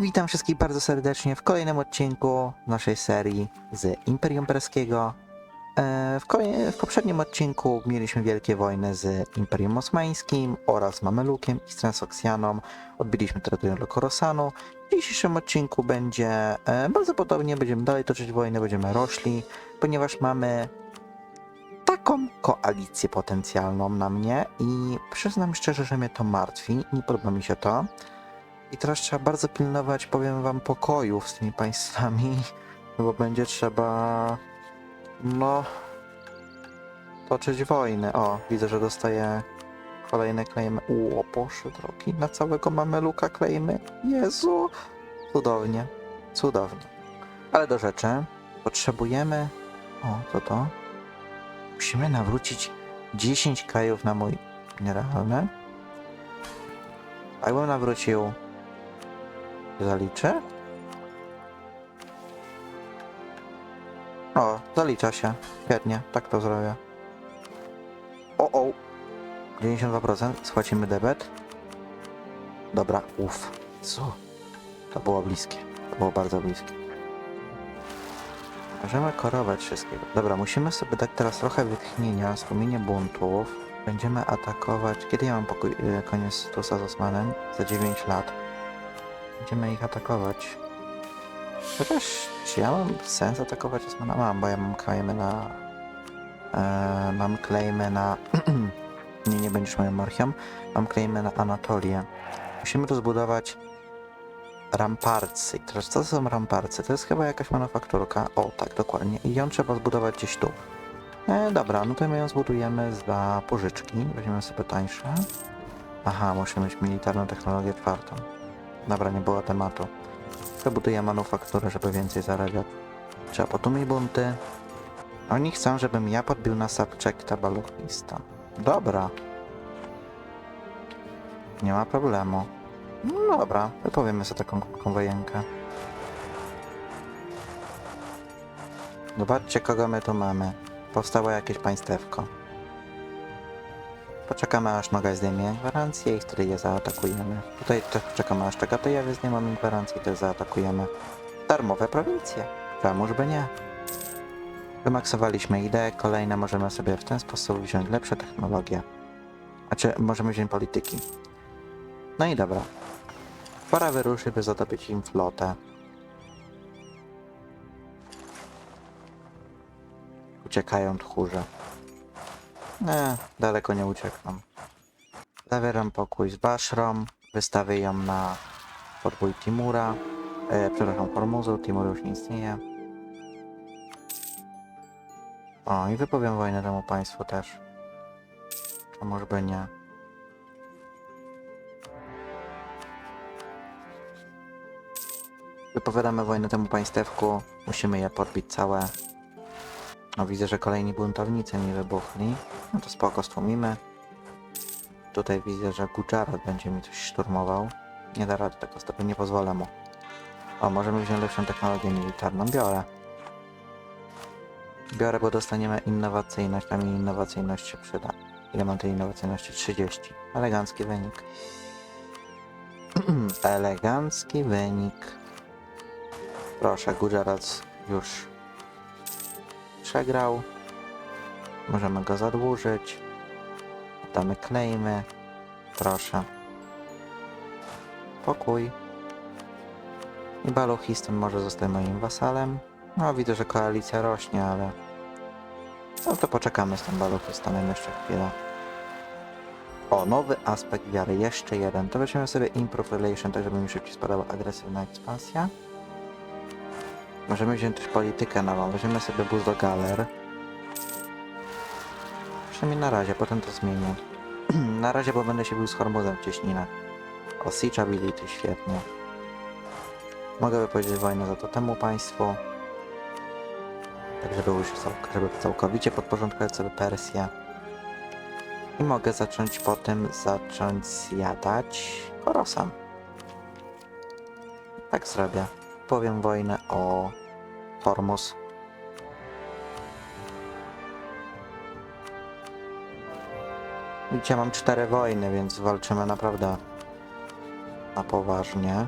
Witam wszystkich bardzo serdecznie w kolejnym odcinku naszej serii z Imperium Perskiego. E, W, w poprzednim odcinku mieliśmy wielkie wojny z Imperium Osmańskim oraz Mamelukiem i Transoksjaną. Odbiliśmy terytorium do Korosanu. W dzisiejszym odcinku będzie e, bardzo podobnie, będziemy dalej toczyć wojnę, będziemy rośli, ponieważ mamy taką koalicję potencjalną na mnie i przyznam szczerze, że mnie to martwi, nie podoba mi się to. I teraz trzeba bardzo pilnować, powiem wam, pokojów z tymi państwami, bo będzie trzeba, no, toczyć wojnę. O, widzę, że dostaję kolejne klejmy. Ło, poszły drogi, na całego mameluka klejmy. Jezu, cudownie, cudownie. Ale do rzeczy, potrzebujemy, o, co to? Musimy nawrócić 10 krajów na mój generalny. Jakbym nawrócił Zaliczy? O, zalicza się. Świetnie, tak to zrobię. O, o. 92%. Spłacimy debet. Dobra, uff. Co? To było bliskie. To było bardzo bliskie. Możemy korować wszystkiego. Dobra, musimy sobie dać teraz trochę wytchnienia, stłumienie buntów. Będziemy atakować... Kiedy ja mam pokój, e, koniec Tusa z Osmanem? Za 9 lat. Będziemy ich atakować. Chociaż, czy ja mam sens atakować Osmana? Mam, bo ja mam claimy na... E, mam claimy na... nie, nie będziesz moją marchią. Mam claimy na Anatolię. Musimy tu zbudować ramparcy. Teraz co to są ramparcy? To jest chyba jakaś manufakturka. O, tak, dokładnie. I ją trzeba zbudować gdzieś tu. E, dobra, no to my ją zbudujemy za pożyczki. Weźmiemy sobie tańsze. Aha, musimy mieć militarną technologię czwartą. Dobra, nie było tematu. Przebuduję manufakturę, żeby więcej zarabiać. Trzeba potłumić bunty. Oni chcą, żebym ja podbił na subjecta baluchista. Dobra. Nie ma problemu. No dobra, wypowiemy sobie taką konwojenkę. Zobaczcie, kogo my tu mamy. Powstało jakieś państewko. Poczekamy aż noga zdejmie gwarancję i wtedy je zaatakujemy. Tutaj też czekamy aż Czagateja zdejmą gwarancję i też zaatakujemy. Darmowe prowincje. Czemuż by nie? Wymaksowaliśmy ideę, kolejne możemy sobie w ten sposób wziąć lepsze technologie. Znaczy, możemy wziąć polityki. No i dobra. Pora wyruszy, by zdobyć im flotę. Uciekają tchórze. Nie, daleko nie uciekną. Zawieram pokój z Baszrą, wystawię ją na podbój Timura, e, przepraszam, Formuzu, Timur już nie istnieje. O, i wypowiem wojnę temu państwu też. A może by nie. Wypowiadamy wojnę temu państewku, musimy je podbić całe. No widzę, że kolejni buntownicy mi wybuchli. No to spoko, stłumimy. Tutaj widzę, że Gujarat będzie mi coś szturmował. Nie da rady tego stopy, nie pozwolę mu. O, możemy wziąć lepszą technologię militarną. Biorę. Biorę, bo dostaniemy innowacyjność, mi innowacyjność się przyda. Ile mam tej innowacyjności? 30. Elegancki wynik. Elegancki wynik. Proszę, Gujarat już przegrał. Możemy go zadłużyć. Damy claimy. Proszę. Pokój. I Baluchistan może zostać moim wasalem. No widzę, że koalicja rośnie, ale... No to poczekamy z tym Baluchistanem jeszcze chwilę. O, nowy aspekt wiary, jeszcze jeden. To weźmiemy sobie Improve Relation, tak żeby mi szybciej spadała agresywna ekspansja. Możemy wziąć też politykę nową. Weźmiemy sobie bus do galer. Przynajmniej na razie, potem to zmienię. na razie, bo będę się bił z Hormuzem w cieśninach. O, Siege Ability, świetnie. Mogę wypowiedzieć wojnę za to temu państwu. Tak, żeby już całk- żeby całkowicie podporządkować sobie Persję. I mogę zacząć potem zacząć zjadać Korosan. Tak zrobię. Powiem wojnę o Hormuz. Widzicie, mam cztery wojny, więc walczymy naprawdę na poważnie.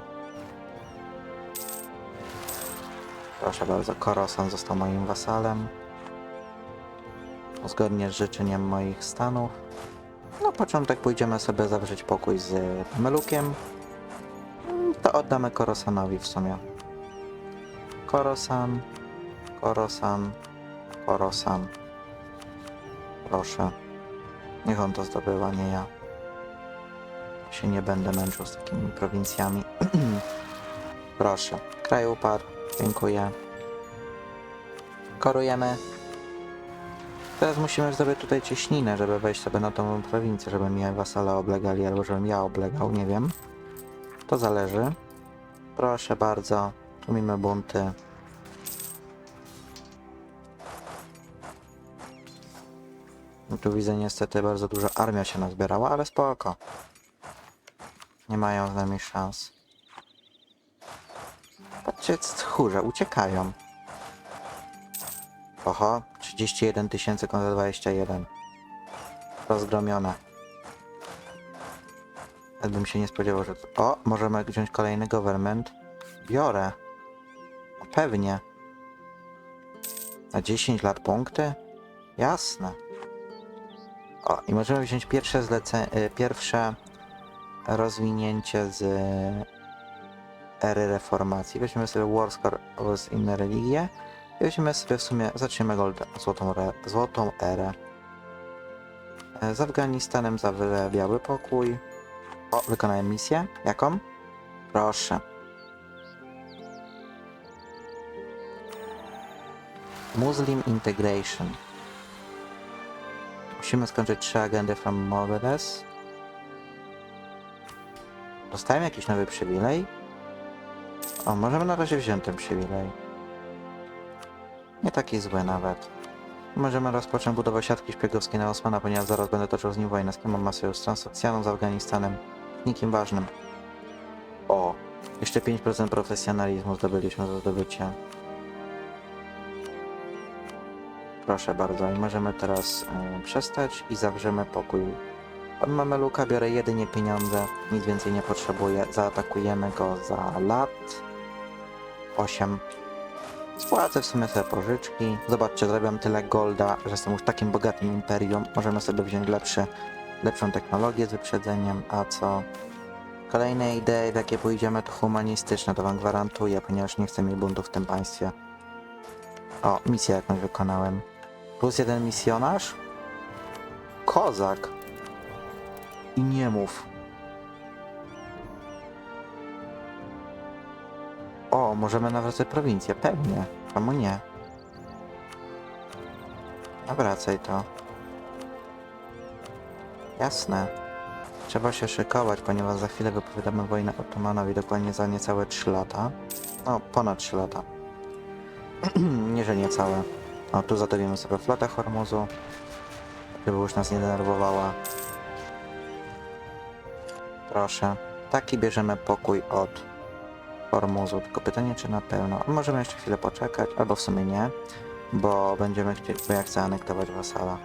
Proszę bardzo, Korosan został moim wasalem. Zgodnie z życzeniem moich stanów. Na początek pójdziemy sobie zawrzeć pokój z Melukiem. To oddamy Korosanowi w sumie. Korosan, Korosan, Korosan. Proszę. Niech on to zdobywa, nie ja. Się nie będę męczył z takimi prowincjami. Proszę. Kraj upadł. Dziękuję. Korujemy. Teraz musimy zrobić tutaj cieśninę, żeby wejść sobie na tą prowincję, żeby mnie wasale oblegali, albo żebym ja oblegał, nie wiem. To zależy. Proszę bardzo. Tłumimy bunty. No Tu widzę niestety bardzo duża armia się nazbierała, ale spoko. Nie mają z nami szans. Patrzcie, tchórze, uciekają. Oho, 31 tysięcy kontra 21. Rozgromione. Ale bym się nie spodziewał, że... O, możemy wziąć kolejny government. Biorę. Pewnie. Na 10 lat punkty? Jasne. O, i możemy wziąć pierwsze zlece... y, pierwsze rozwinięcie z ery reformacji. Weźmiemy sobie Warscore z inne religie i weźmiemy sobie w sumie, zaczniemy gold, złotą, re, złotą erę. E, Z Afganistanem za biały pokój. O, wykonałem misję. Jaką? Proszę. Muslim Integration. Musimy skończyć trzy agendy from Mobiles. Dostałem jakiś nowy przywilej? O, możemy na razie wziąć ten przywilej. Nie taki zły nawet. Możemy rozpocząć budowę siatki szpiegowskiej na Osmana, ponieważ zaraz będę toczył z nim wojnę. Z kim on ma sojusz? Z Transocjaną, z Afganistanem. Nikim ważnym. O, jeszcze 5% profesjonalizmu zdobyliśmy za zdobycie. Proszę bardzo, i możemy teraz e, przestać i zawrzemy pokój. Od Mameluka biorę jedynie pieniądze, nic więcej nie potrzebuję. Zaatakujemy go za lat 8. Spłacę w sumie sobie pożyczki. Zobaczcie, zrobiłem tyle golda, że jestem już takim bogatym imperium. Możemy sobie wziąć lepszy, lepszą technologię z wyprzedzeniem, a co? Kolejne idee, w jakie pójdziemy, to humanistyczne, to wam gwarantuję, ponieważ nie chcę mieć buntu w tym państwie. O, misję jakąś wykonałem. Plus jeden misjonarz? Kozak. I nie mów. O, możemy nawracać prowincję, pewnie. Czemu nie? Nawracaj to. Jasne. Trzeba się szykować, ponieważ za chwilę wypowiadamy wojnę Ottomanowi dokładnie za niecałe 3 lata. No, ponad 3 lata. nie, że niecałe. O, tu zadawimy sobie flotę Hormuzu, żeby już nas nie denerwowała. Proszę. Taki bierzemy pokój od Hormuzu. Tylko pytanie, czy na pewno. Możemy jeszcze chwilę poczekać, albo w sumie nie, bo będziemy chcieli, bo ja chcę anektować wasala.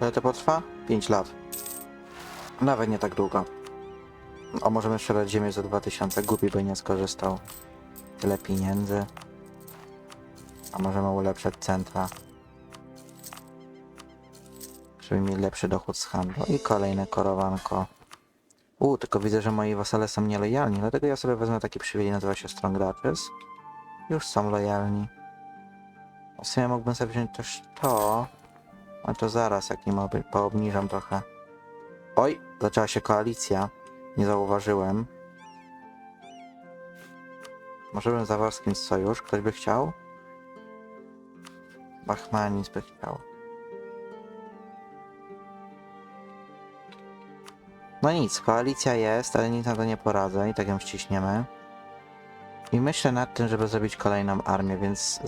Ile to potrwa? 5 lat. Nawet nie tak długo. O, możemy sprzedać ziemię za 2000. Głupi by nie skorzystał. Tyle pieniędzy. A możemy ulepszać centra. Żeby mieć lepszy dochód z handlu. I kolejne korowanko. U, tylko widzę, że moi wasale są nielojalni, dlatego ja sobie wezmę taki przywilej, nazywa się Strong Duchess. Już są lojalni. W sumie mógłbym sobie wziąć też to. Ale to zaraz, jak nie mogę, poobniżam trochę. Oj, zaczęła się koalicja. Nie zauważyłem. Może bym zawarł z kimś sojusz? Ktoś by chciał? Bachmanis by chciał. No nic, koalicja jest, ale nic na to nie poradzę i tak ją ściśniemy. I myślę nad tym, żeby zrobić kolejną armię, więc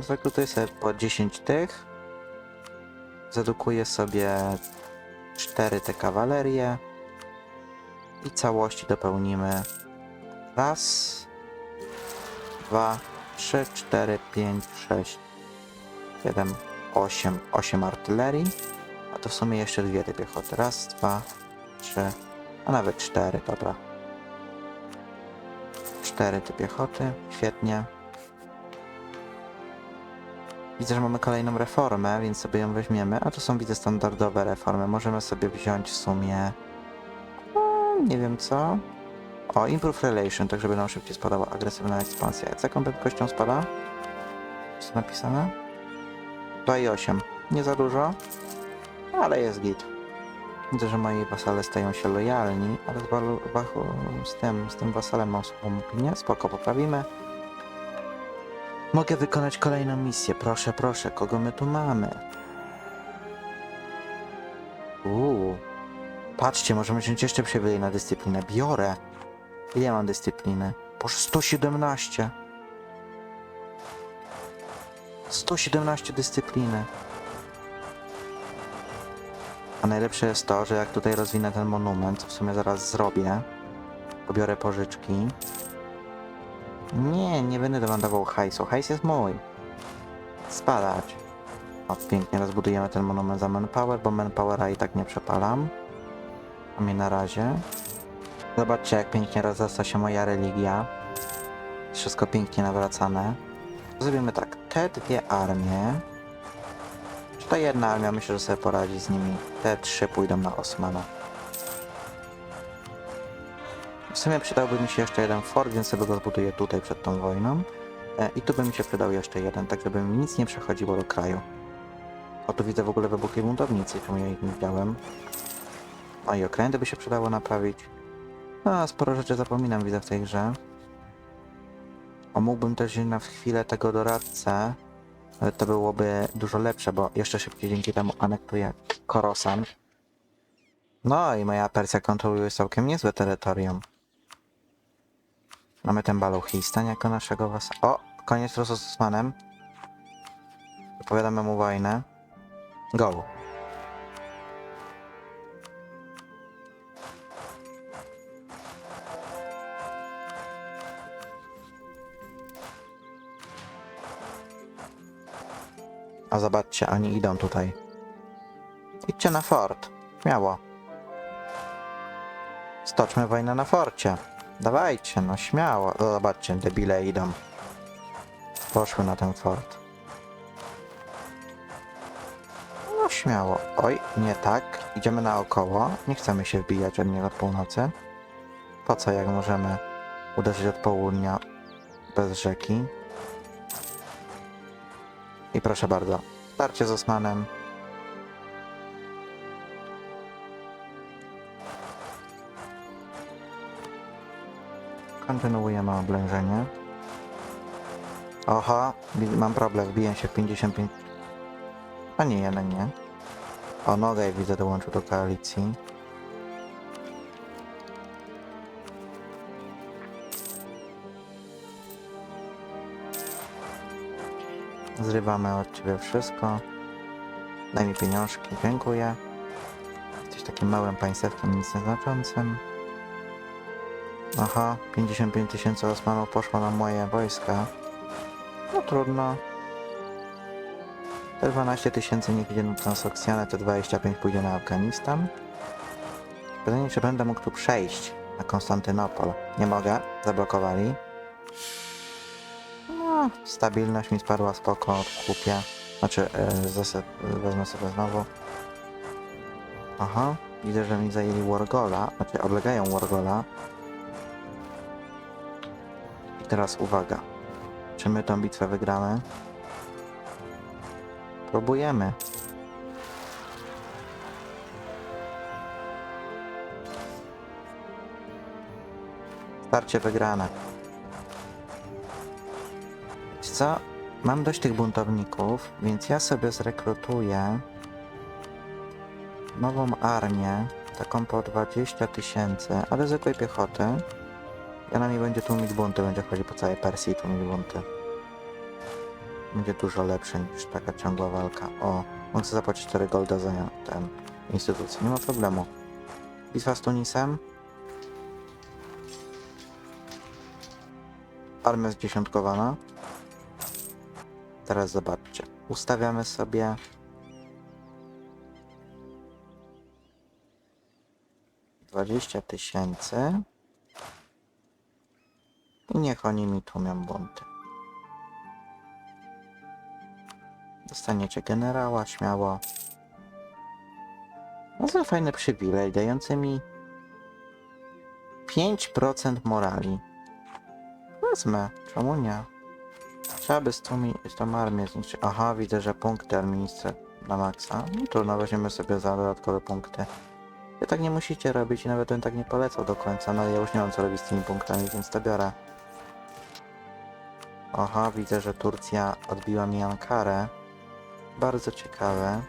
zrekrutuję sobie po 10 tych. Zedukuję sobie 4 te kawalerie. I całości dopełnimy. Raz, dwa, trzy, cztery, pięć, sześć, siedem, osiem. Osiem artylerii. A to w sumie jeszcze dwie te piechoty. Raz, dwa, trzy, a nawet cztery, dobra. Cztery ty piechoty, świetnie. Widzę, że mamy kolejną reformę, więc sobie ją weźmiemy. A to są, widzę, standardowe reformy. Możemy sobie wziąć w sumie... mm, Nie wiem co. O, Improve Relation, tak żeby nam szybciej spadała agresywna ekspansja. Z jaką prędkością spada? Jest napisane? 2,8. Nie za dużo, ale jest git. Widzę, że moi wasale stają się lojalni, ale z, wachu, z tym, z tym wasalem mam słabą. Spoko, poprawimy. Mogę wykonać kolejną misję. Proszę, proszę, kogo my tu mamy? Uuu. Patrzcie, możemy wziąć jeszcze przywilej na dyscyplinę. Biorę. Ile mam dyscypliny? Boże, 117. 117 dyscypliny. A najlepsze jest to, że jak tutaj rozwinę ten monument, co w sumie zaraz zrobię, pobiorę pożyczki. Nie, nie będę demandował hajsu. Hajs jest mój. Spadać. O, pięknie, rozbudujemy ten monument za manpower, bo manpowera i tak nie przepalam. A mnie na razie. Zobaczcie, jak pięknie rozrasta się moja religia. Wszystko pięknie nawracane. Zrobimy tak, te dwie armie. Czy ta jedna armia myślę, że sobie poradzi z nimi. Te trzy pójdą na Osmana. W sumie przydałby mi się jeszcze jeden fort, więc sobie go zbuduję tutaj przed tą wojną. E, I tu by mi się przydał jeszcze jeden, tak żeby mi nic nie przechodziło do kraju. O, tu widzę w ogóle wybuchli buntownicy, czemu ja ich nie widziałem. O, i okręty by się przydało naprawić. No, sporo rzeczy zapominam, widzę w tej grze. O, mógłbym też na chwilę tego doradcę, ale to byłoby dużo lepsze, bo jeszcze szybciej dzięki temu anektuję Korosan. No i moja Persja kontroluje całkiem niezłe terytorium. Mamy ten Baluchistan jako naszego was. O, koniec z Osmanem. Wypowiadamy mu wojnę. Go. A zobaczcie, oni idą tutaj. Idźcie na fort. Śmiało. Stoczmy wojnę na forcie. Dawajcie, no śmiało. Zobaczcie, debile idą. Poszły na ten fort. No śmiało. Oj, nie tak. Idziemy naokoło. Nie chcemy się wbijać od niego od północy. Po co, jak możemy uderzyć od południa bez rzeki? I proszę bardzo. Starcie z Osmanem. Kontynuujemy oblężenie. Oho, mam problem, wbiję się w 55. A nie, jednak nie. O, Nogaj widzę dołączył do koalicji. Zrywamy od ciebie wszystko. Daj mi pieniążki, dziękuję. Jesteś takim małym państewkiem, nic nieznaczącym. Aha, 55 tysięcy Osmanów poszło na moje wojska. No trudno. Te 12 tysięcy niech idzie na Transoksjanę, te 25 pójdzie na Afganistan. Pytanie, czy będę mógł tu przejść na Konstantynopol. Nie mogę, zablokowali. No, stabilność mi spadła spoko, kupię. Znaczy, e, wezmę sobie znowu. Aha, widzę, że mi zajęli Wargola, znaczy oblegają Wargola. I teraz uwaga. Czy my tą bitwę wygramy? Próbujemy. Starcie wygrane. Co? Mam dość tych buntowników, więc ja sobie zrekrutuję nową armię, taką po 20 tysięcy, ale zwykłej piechoty. I ona mi będzie tłumić bunty, będzie chodzić po całej Persji i tłumić bunty. Będzie dużo lepsze niż taka ciągła walka. O, on chce zapłacić 4 golda za ten instytucję, nie ma problemu. Bitwa z Tunisem. Armia zdziesiątkowana. Teraz zobaczcie. Ustawiamy sobie dwadzieścia tysięcy I niech oni mi tłumią bunty. Dostaniecie generała śmiało. No to fajny przywilej, dający mi 5% morali. Wezmę, czemu nie? Trzeba by z tą, z tą armię zniszczyć. Aha, widzę, że punkty administra na maksa. No trudno, weźmiemy sobie za dodatkowe punkty. Wy tak nie musicie robić i nawet bym tak nie polecał do końca, no ja już nie mam co robić z tymi punktami, więc to biorę. Aha, widzę, że Turcja odbiła mi Ankarę. Bardzo ciekawe.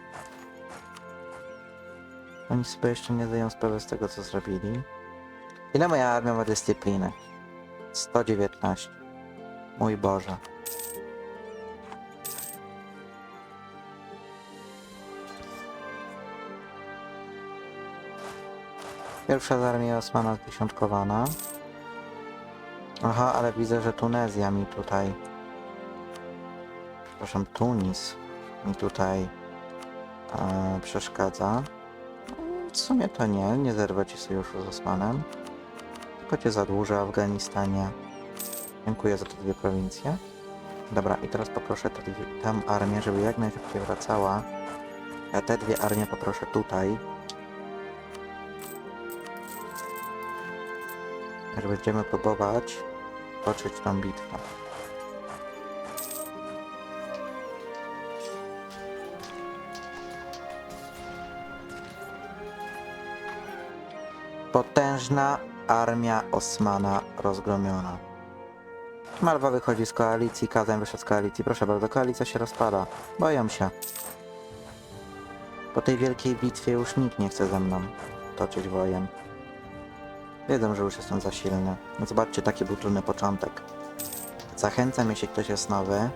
Oni sobie jeszcze nie zdają sprawy z tego, co zrobili. Ile moja armia ma dyscypliny? 119. Mój Boże. Pierwsza z armii Osmana zdziesiątkowana. Aha, ale widzę, że Tunezja mi tutaj... Przepraszam, Tunis mi tutaj e, przeszkadza. W sumie to nie, nie zerwę ci sojuszu z Osmanem. Tylko cię zadłużę Afganistanie. Dziękuję za te dwie prowincje. Dobra, i teraz poproszę tam armię, żeby jak najszybciej wracała. Ja te dwie armie poproszę tutaj. Że będziemy próbować toczyć tą bitwę. Potężna armia Osmana rozgromiona. Malwa wychodzi z koalicji, Kazem wyszedł z koalicji. Proszę bardzo, koalicja się rozpada. Boją się. Po tej wielkiej bitwie już nikt nie chce ze mną toczyć wojen. Wiedzą, że już jestem za silny. No zobaczcie, taki był trudny początek. Zachęcam, jeśli ktoś jest nowy,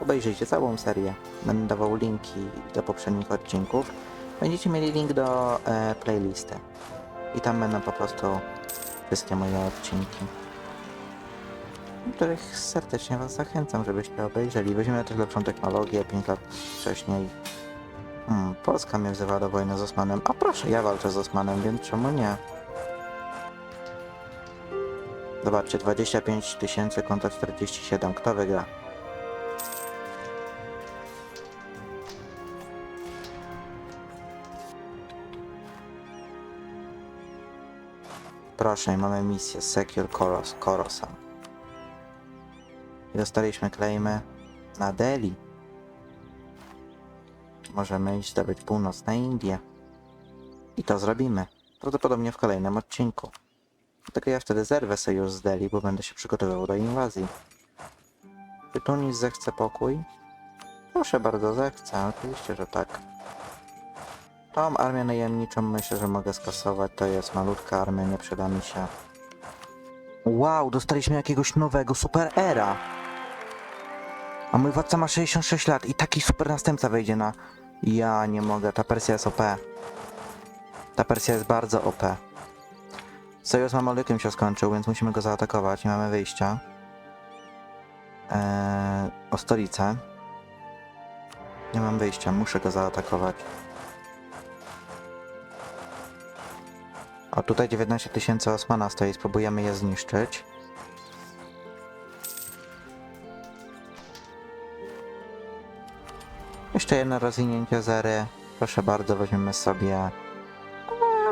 obejrzyjcie całą serię. Będę dawał linki do poprzednich odcinków. Będziecie mieli link do e, playlisty. I tam będą po prostu wszystkie moje odcinki. których serdecznie Was zachęcam, żebyście obejrzeli. Weźmiemy też lepszą technologię 5 lat wcześniej. Hmm, Polska mnie wzywa do wojny z Osmanem. A proszę, ja walczę z Osmanem, więc czemu nie? Zobaczcie, 25 tysięcy kontra 47. Kto wygra? Proszę, mamy misję Secure Koros, Korosan. I dostaliśmy claimy na Delhi. Możemy iść zdobyć północne Indie. I to zrobimy. Prawdopodobnie w kolejnym odcinku. Tylko ja wtedy zerwę sojusz z Delhi, bo będę się przygotowywał do inwazji. Czy Tunis zechce pokój? Proszę bardzo, zechce. Oczywiście, że tak. Tą armię najemniczą myślę, że mogę skasować. To jest malutka armia, nie przyda mi się. Wow, dostaliśmy jakiegoś nowego super era. A mój władca ma 66 lat i taki super następca wejdzie na... Ja nie mogę, ta Persja jest OP. Ta Persja jest bardzo OP. Sojusz z Mamolykiem się skończył, więc musimy go zaatakować. Nie mamy wyjścia. Eee, o stolicę. Nie mam wyjścia, muszę go zaatakować. O, tutaj 19 tysięcy Osmana stoi, spróbujemy je zniszczyć. Jeszcze jedno rozwinięcie zery. Proszę bardzo, weźmiemy sobie...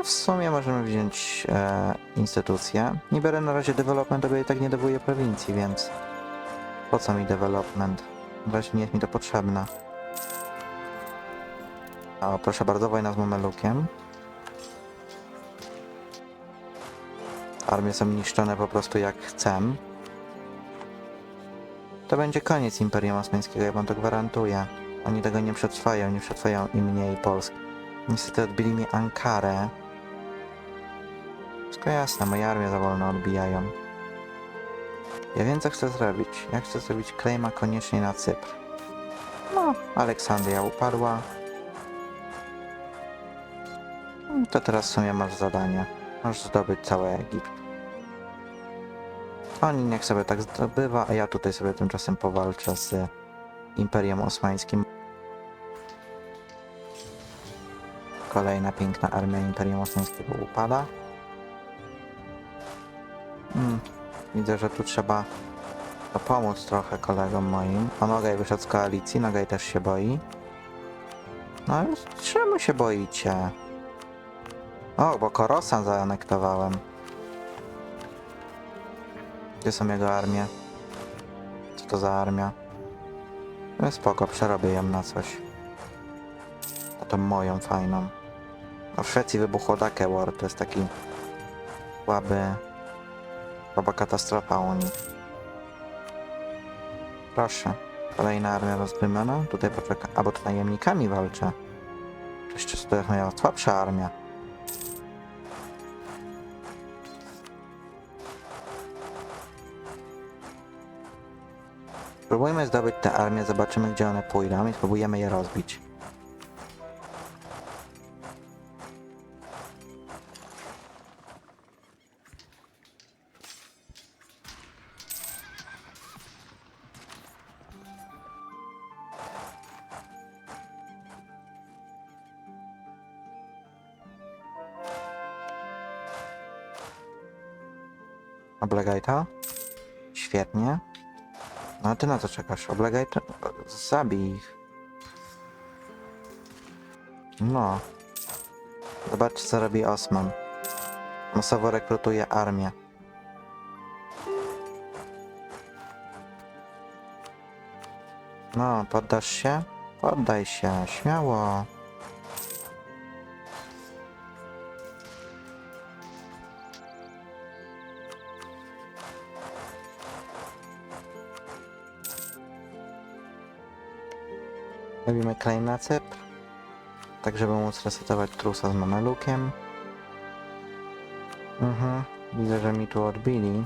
W sumie możemy wziąć e, instytucję. Nie biorę na razie development, bo i tak nie dewuję prowincji, więc... Po co mi development? Razie nie jest mi to potrzebne. O, proszę bardzo, wojna z Mamelukiem. Armie są niszczone po prostu jak chcę. To będzie koniec Imperium Osmańskiego, ja wam to gwarantuję. Oni tego nie przetrwają, nie przetrwają i mnie i Polski. Niestety odbili mi Ankarę. Wszystko jasne, moje armie za wolno odbijają. Ja wiem co chcę zrobić. Ja chcę zrobić klejma koniecznie na Cypr. No, Aleksandria upadła. No To teraz w sumie masz zadanie. Masz zdobyć cały Egipt. Oni niech sobie tak zdobywa, a ja tutaj sobie tymczasem powalczę z Imperium Osmańskim. Kolejna piękna armia Imperium Osmańskiego upada. Hmm. Widzę, że tu trzeba pomóc trochę kolegom moim. A Nogaj wyszedł z koalicji, Nogaj też się boi. No ale czemu się boicie? O, bo Korosa zaanektowałem. Gdzie są jego armie? Co to za armia? No spoko, przerobię ją na coś. A tą moją fajną. No w Szwecji wybuchło Dake War, to jest taki słaby... Słaba katastrofa u nich. Proszę. Kolejna armia rozdymiona. Tutaj poczeka... A, bo tu najemnikami walczę. Jeszcze to jest moja słabsza armia. Spróbujmy zdobyć te armie, zobaczymy gdzie one pójdą i spróbujemy je rozbić. Ty na co czekasz? Oblegaj. Zabij ich. No. Zobacz co robi Osman. Masowo rekrutuje armię. No, poddasz się? Poddaj się, śmiało. Robimy claim na Cypr. Tak, żeby móc resetować trusa z Mamelukiem. Mhm. Widzę, że mi tu odbili.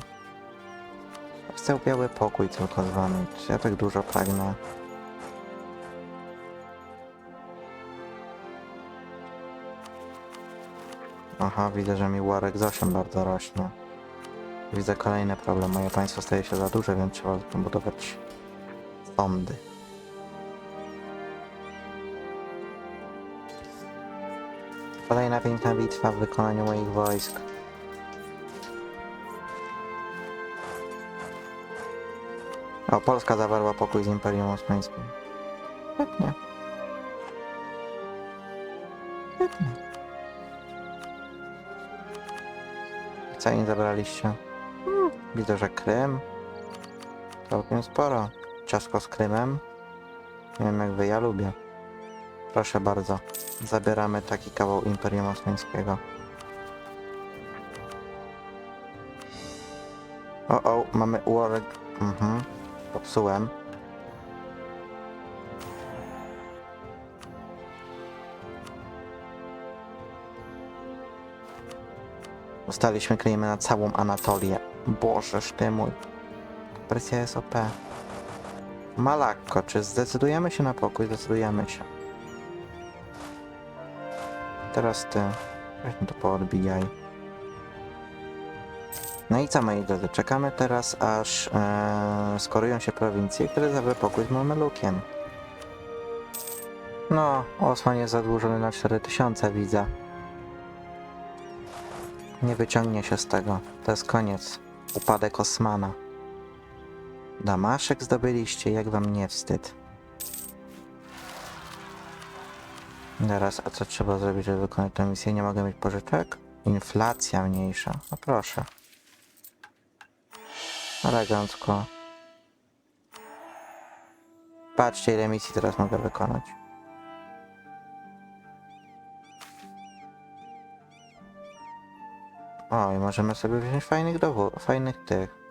Chcę biały pokój tylko. Czy ja tak dużo pragnę? Aha, widzę, że mi Warek z 8 bardzo rośnie. Widzę kolejny problem. Moje państwo staje się za duże, więc trzeba budować sądy. Kolejna piękna bitwa w wykonaniu moich wojsk. O, Polska zawarła pokój z Imperium Osmańskim. Świetnie. Świetnie. Co nie zabraliście? Hmm, widzę, że Krym. Całkiem sporo. Ciasko z Krymem. Nie wiem jak wy, ja lubię. Proszę bardzo. Zabieramy taki kawał Imperium Osmańskiego. O, o, mamy Warek. Mhm. Popsułem. Ustaliśmy klejmy na całą Anatolię. Bożeż ty mój. Presja jest OP. Malakko, czy zdecydujemy się na pokój? Zdecydujemy się. Teraz ty. Weź mi to poodbijaj. No i co moi drodzy, czekamy teraz aż e, skorują się prowincje, które zabrę pokój z Mamelukiem. No, Osman jest zadłużony na 4000 widzę. Nie wyciągnie się z tego. To jest koniec. Upadek Osmana. Damaszek zdobyliście, jak wam nie wstyd. Teraz, a co trzeba zrobić, żeby wykonać tę misję? Nie mogę mieć pożyczek? Inflacja mniejsza. No proszę. Elegancko. Patrzcie, ile misji teraz mogę wykonać. O, i możemy sobie wziąć fajnych dowód, fajnych tych.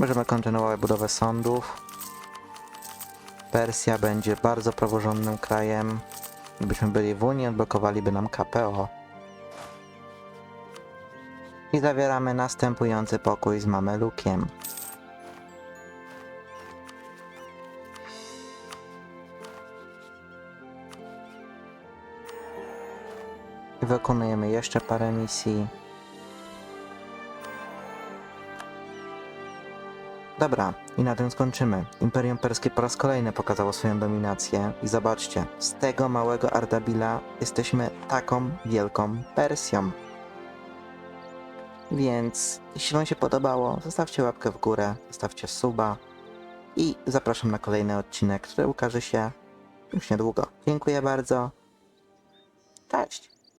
Możemy kontynuować budowę sądów. Persja będzie bardzo praworządnym krajem. Gdybyśmy byli w Unii, odblokowaliby nam KPO. I zawieramy następujący pokój z Mamelukiem. I wykonujemy jeszcze parę misji. Dobra, i na tym skończymy. Imperium Perskie po raz kolejny pokazało swoją dominację i zobaczcie, z tego małego Ardabila jesteśmy taką wielką Persją. Więc jeśli Wam się podobało, zostawcie łapkę w górę, zostawcie suba i zapraszam na kolejny odcinek, który ukaże się już niedługo. Dziękuję bardzo. Cześć!